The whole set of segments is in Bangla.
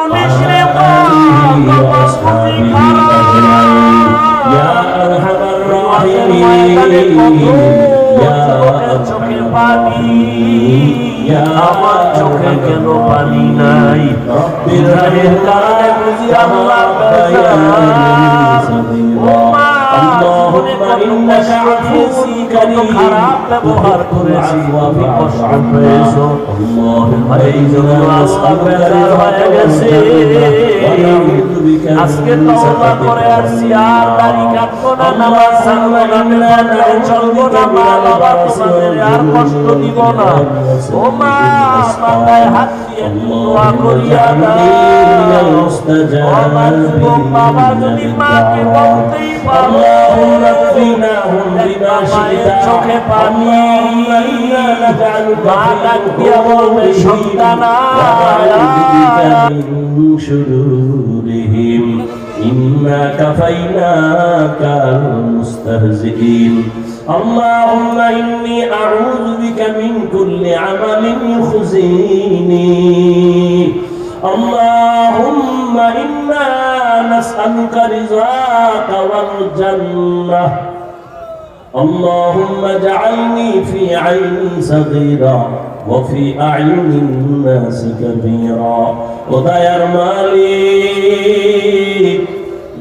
পুলিশ রে وآله وأصحابه أجمعين يا أرحم الراحمين يا أرحم الراحمين يا আমার চোখে কেন পানি নাই رب বিরহের কারণে বুঝি আল্লাহ জীবনে কত কষ্ট পেয়েছি কত খারাপ ব্যবহার করেছি আমি কষ্ট পেয়েছ। এই জন্য রাস্তা বেজার হয়ে গেছে। আজকে তওবা করে আসছি আর দাড়ি কাটবো না নামাজ ছাড়বো না মেলায় চলবো না মা বাবা তোমাদের আর কষ্ট দিব না। ও মা মাথায় হাত দিয়ে দোয়া করিয়া দাও ও মা বাবা যদি মাকে বলতেই পারো وسقيناهم بما شئت من شرورهم إنا كفيناك المستهزئين اللهم إني أعوذ بك من كل عمل يخزيني اللهم إنا نسألك رضاك والجنة اللهم اجعلني في عيني صغيرا وفي أعين الناس كبيرا وداير মালিক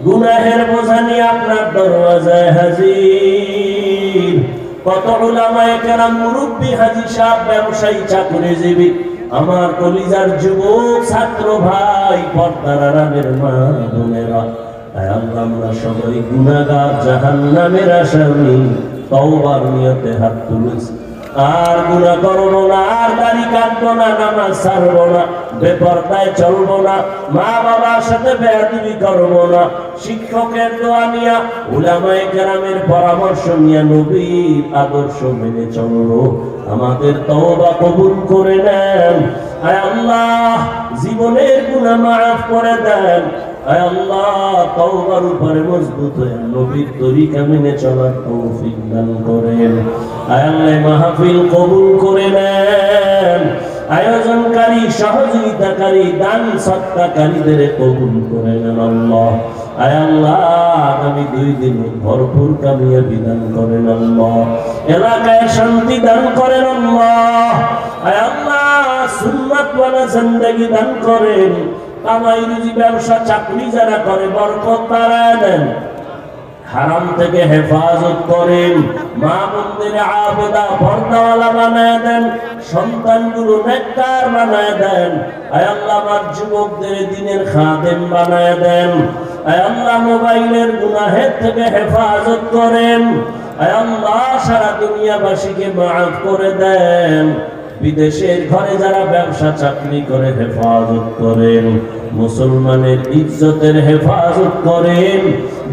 গুনাহের বোঝা নিয়ে আপনার দরওয়াজায় হাজির কত উলামায়ে কেরাম মুরব্বী হাজি সাহেব ব্যবসায়ী চাকরিজীবী আমার কলিজার যুবক ছাত্র ভাই, পর্দার আরামের মা তাই আমরা সবাই গুনাহগার জাহান্নামের আসামি। তওবার নিয়তে হাত তুলেছি। আর গুনাহ করব না আর কাটবো না, নামাজ ছাড়বো না চলবো না মা বাবার সাথে করব না। শিক্ষকের দোয়া নিয়া, উলামায়ে কেরামের পরামর্শ নিয়ে নবীর আদর্শ মেনে চলবো। আমাদের তওবা কবুল করে নেন। আয় আল্লাহ, জীবনের গুনাহ মাফ করে দেন। আয়োজনকারী, সহযোগিতাকারী, দান সত্তাকারীদের কবুল করে নেন আগামী দুই দিন ভরপুর কামিয়া বিধান করেন এলাকায় শান্তি দান করেন আল্লাহ। সুন্নাত দান করেন। কামাই ব্যবসা চাকরি যারা করে, বরকত বাড়ায় দেন। হারাম থেকে হেফাজত করেন, মা মন্দির আবেদা পর্দাওয়ালা বানায় দেন বানায় দেন, আয় আল্লাহ আমার যুবকদের দিনের খাদেম বানায় দেন, আয় আল্লাহ মোবাইলের গুনাহের থেকে হেফাজত করেন, আয় আল্লাহ সারা দুনিয়াবাসীকে মাফ করে দেন। বিদেশের ঘরে যারা ব্যবসা চাকরি করে হেফাজত করেন, মুসলমানের ইজ্জতের হেফাজত করেন,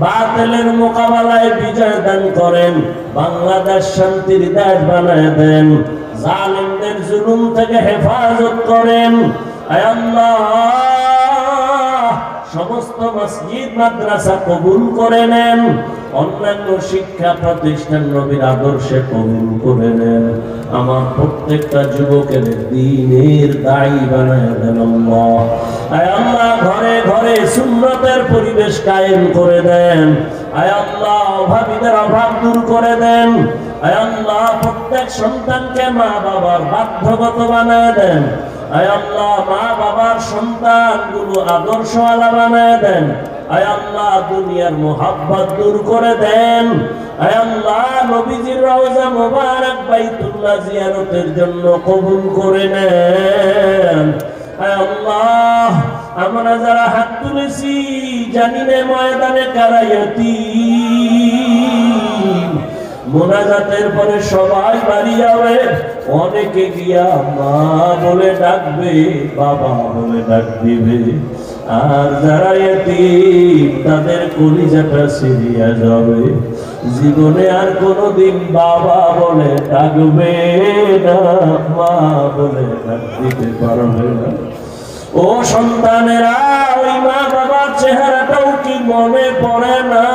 বাতিলের মোকাবেলায় বিজয় দান করেন, বাংলাদেশ শান্তির দেশ বানায় দেন, জালিমদের জুলুম থেকে হেফাজত করেন। আয় আল্লাহ! সমস্ত মসজিদ মাদ্রাসা কবুল করে নেন, অন্যান্য শিক্ষা প্রতিষ্ঠান নবীর আদর্শে কবুল করে নেন। আমার প্রত্যেকটা যুবকের দিনের দায়ী বানায় দেন আল্লাহ। ঘরে ঘরে সুন্নতের পরিবেশ কায়েম করে দেন। আয় আল্লাহ, অভাবীদের অভাব দূর করে দেন। আয় আল্লাহ, প্রত্যেক সন্তানকে মা বাবার বাধ্যগত বানায় দেন। আল্লাহ, মা দেন। করে জিয়ারতের জন্য কবুল করে নেন। আমরা যারা হাত তুলেছি জানি না ময়দানে কারাইয়াতি। মোনাজাতের পরে সবাই বাড়ি যাবে। অনেকে গিয়া মা বলে ডাকবে, বাবা বলে ডাক দিবে। আর যারা এতিম, তাদের কলিজাটা সিরিয়া যাবে। জীবনে আর কোনোদিন বাবা বলে ডাকবে না, মা বলে ডাক দিতে পারবে না। ও সন্তানেরা, ওই মা বাবার চেহারাটাও কি মনে পড়ে না?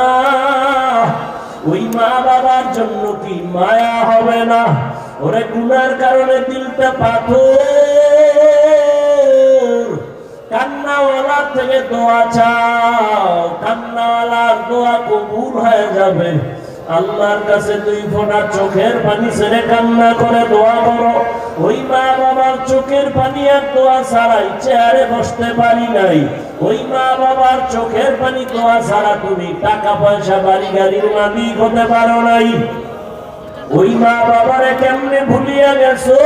ওই মা বাবার জন্য কি মায়া হবে না? ওরে গুনার কারণে দিলটা পাথর। কান্নাওয়ালা থেকে দোয়া চাও, কান্নাওয়ালার দোয়া কবুল হয়ে যাবে। আল্লাহর কাছে দুই ফোঁটা চোখের পানি ছেড়ে কান্না করে দোয়া করো। ওই মা বাবার চোখের পানি আর দোয়া ছাড়াই চেয়ারে বসতে পারি নাই। ওই মা বাবার চোখের পানি দোয়া ছাড়া তুমি টাকা পয়সা বাড়ি গাড়ির মালিক হতে পারো নাই। ওই মা বাবারে কেমনে ভুলিয়া গেছো?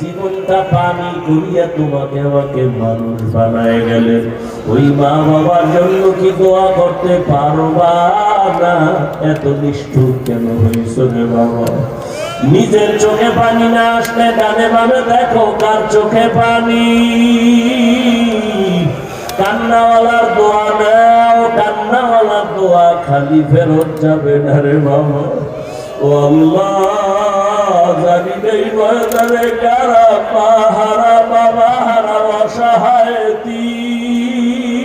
জীবনটা পানি করিয়া তোমাকে আমাকে মানুষ বানায় গেলে। ওই মা বাবার জন্য কি দোয়া করতে পারবা না? এত নিষ্ঠুর কেন হয়েছ রে বাবা? নিজের চোখে পানি না আসলে ডানে বামে দেখো কার চোখে পানি। কান্নাওয়ালার দোয়া নাও, কান্নাওয়ালার দোয়া খালি ফেরত যাবে না রে বাবা। ও আল্লাহ। জানি নেই ময়দানে কারা পাহারা বাবা, হারা অসহায় দিন।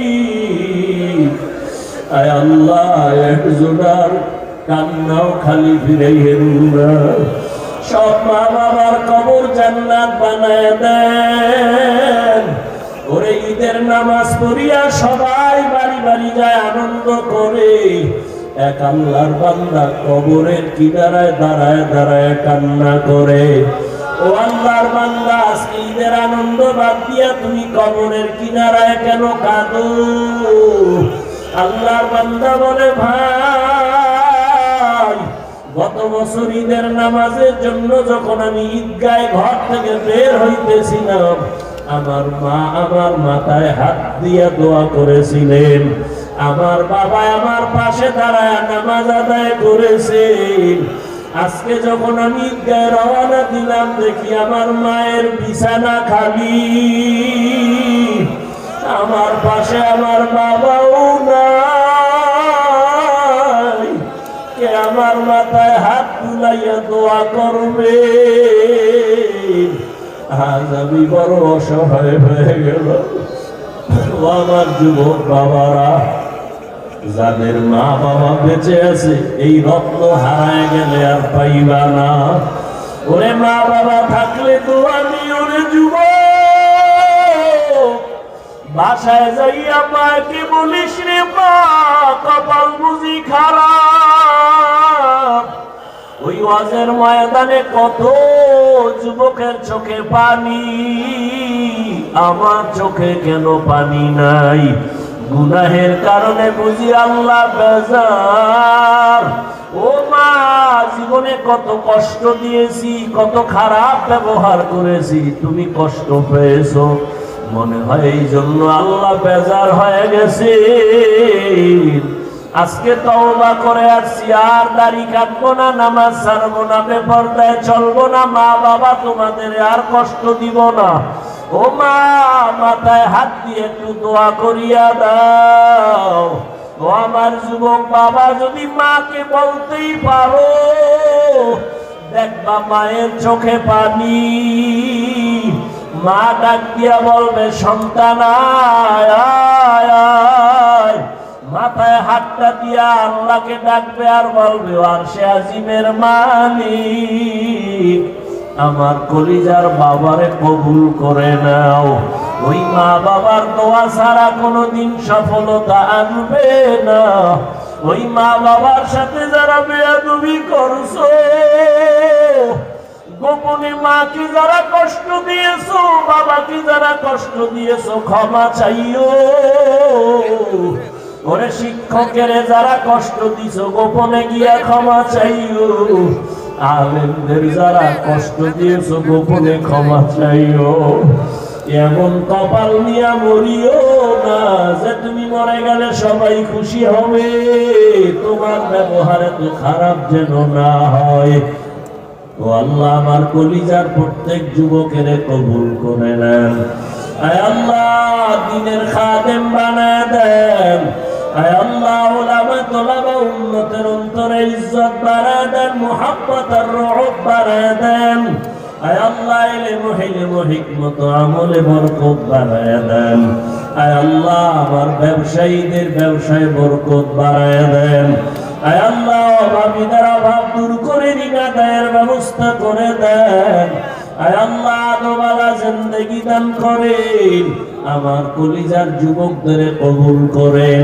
আয় আল্লাহ একজনার কান্নাও খালি ফিরে না সব মা বাবার কবর জান্নাত বানায় দেন। ওরে ঈদের নামাজ পড়িয়া সবাই বাড়ি বাড়ি যায় আনন্দ করে। এক আল্লাহর বান্দা কবরের কিনারায় দাঁড়ায় দাঁড়ায় কান্না করে। ও আল্লাহর বান্দা ঈদের আনন্দ বাদ দিয়া তুমি কবরের কিনারায় কেন কাঁদো? আল্লাহর বান্দা বলে, ভাই, গত বছর ঈদের নামাজের জন্য যখন আমি ঈদগায় ঘর থেকে বের হইতেছিলাম, আমার মা আমার মাথায় হাত দিয়া দোয়া করেছিলেন। আমার বাবা আমার পাশে দাঁড়ায় নামাজ আদায় করেছেন আজকে যখন আমি ঈদগায় রওনা দিলাম, দেখি আমার মায়ের বিছানা খালি। আমার পাশে আমার বাবাও নাই। কে আমার মাথায় হাত তুলাইয়া দোয়া করবে? আজ আমি বড় অসহায় হয়ে গেল আমার যুবক বাবারা যাদের মা বাবা বেঁচে আছে, এই রত্ন হারায় গেলে আর পাইবা না। ওরে মা বাবা থাকলে তো আমি ওরে যুবক। বাসায় যাইয়া মাকে বলিস রে মা, কপাল বুঝি খারাপ। ওই ওয়াজের ময়দানে কত যুবকের চোখে পানি, আমার চোখে কেন পানি নাই? গুনাহের কারণে বুঝি আল্লাহ বেজার। ও মা, জীবনে কত কষ্ট দিয়েছি, কত খারাপ ব্যবহার করেছি, তুমি কষ্ট পেয়েছ। মনে হয় এই জন্য আল্লাহ বেজার হয়ে গেছে। আজকে তওবা করে আসছি, আর দাড়ি কাটবো না, নামাজ ছাড়বো না, বেপরদায় চলবো না মা বাবা তোমাদের আর কষ্ট দিব না। ও মা মাথায় হাত দিয়ে একটু দোয়া করিয়া দাও। ও আমার যুবক বাবা, যদি মাকে বলতেই পারো, দেখবা মায়ের চোখে পানি। মা ডাক দিয়া বলবে, সন্তান আয়। মাথায় হাতটা দিয়া আল্লাহকে ডাকবে আর বলবে, আর সে আজিমের মালিক। আমার কলিজার বাবারে কবুল করে নাও। ওই মা বাবার দোয়া ছাড়া কোনোদিন সফলতা আনবে না। ওই মা বাবার সাথে যারা বেয়াদুবি করছ, গোপনে মাকে যারা কষ্ট দিয়েছ, বাবাকে যারা কষ্ট দিয়েছ, ক্ষমা চাইও। ওরে শিক্ষকের যারা কষ্ট দিছো, গোপনে গিয়া ক্ষমা চাইও। আলেমদের যারা কষ্ট দিয়েছ গোপনে ক্ষমা চাইও। এমন কপাল নিয়া মরিও না যে তুমি মরে গেলে সবাই খুশি হবে। তোমার ব্যবহারে তো খারাপ যেন না হয়। ও আল্লাহ, আমার কলিজার প্রত্যেক যুবকের কবুল করে নেন। আল্লাহ, দিনের খাদেম বানায় দেন। উন্নতের অন্তরে দেন দেন। আমলে দেন। আল্লাহ আমার ব্যবসায়ীদের ব্যবসায় বরকত বাড়ায় দেন। আয় আল্লাহ অভাব দূর করে ব্যবস্থা করে দেন। আল্লাহ আমার কলিজার যুবকদের কবুল করেন।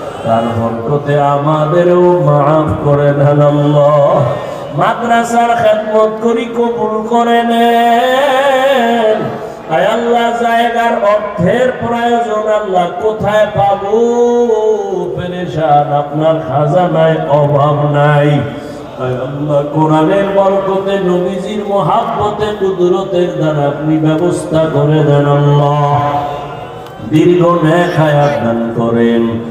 তার বরকতে আমাদেরও মাফ করে দেন আল্লাহ। মাদ্রাসার খেদমত করি কবুল করে নেন। আল্লাহ, জায়গার অর্থের প্রয়োজন আল্লাহ কোথায় পাবো? পেরেশান আপনার খাজানায় অভাব নাই। আল্লাহ, কোরআনের বরকতে, নবীজির মহাব্বতে, কুদরতের দ্বারা আপনি ব্যবস্থা করে দেন আল্লাহ। দীর্ঘ ন্যায় হায়াত দান করেন।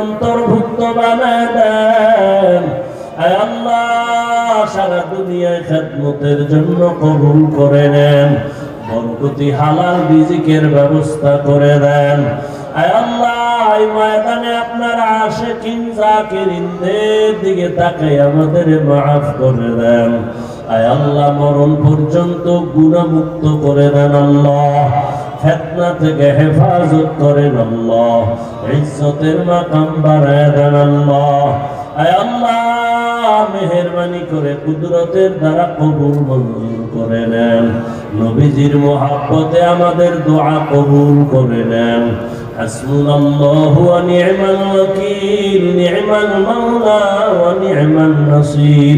অন্তর্ভুক্ত বানায় দেন। সারা দুনিয়ায় জন্য কবুল করে নেন। বরকতি হালাল রিজিকের ব্যবস্থা করে দেন। আল্লাহ ময়দানে আপনার আশেকিন, জাকিরিনদের দিকে তাকাই আমাদের মাফ করে দেন। আয় আল্লাহ, মরণ পর্যন্ত গুণামুক্ত করে দেন আল্লাহ। ফেতনা থেকে হেফাজত করেন আল্লাহ ইজ্জতের মাকাম বাড়ায় দেন আল্লাহ আয় আল্লাহ মেহরবানি করে কুদরতের দ্বারা কবুল মঞ্জুর করে নেন নবীজির মোহাব্বতে আমাদের দোয়া কবুল করে নেন حسبنا الله ونعم الوكيل نعم المولى ونعم النصير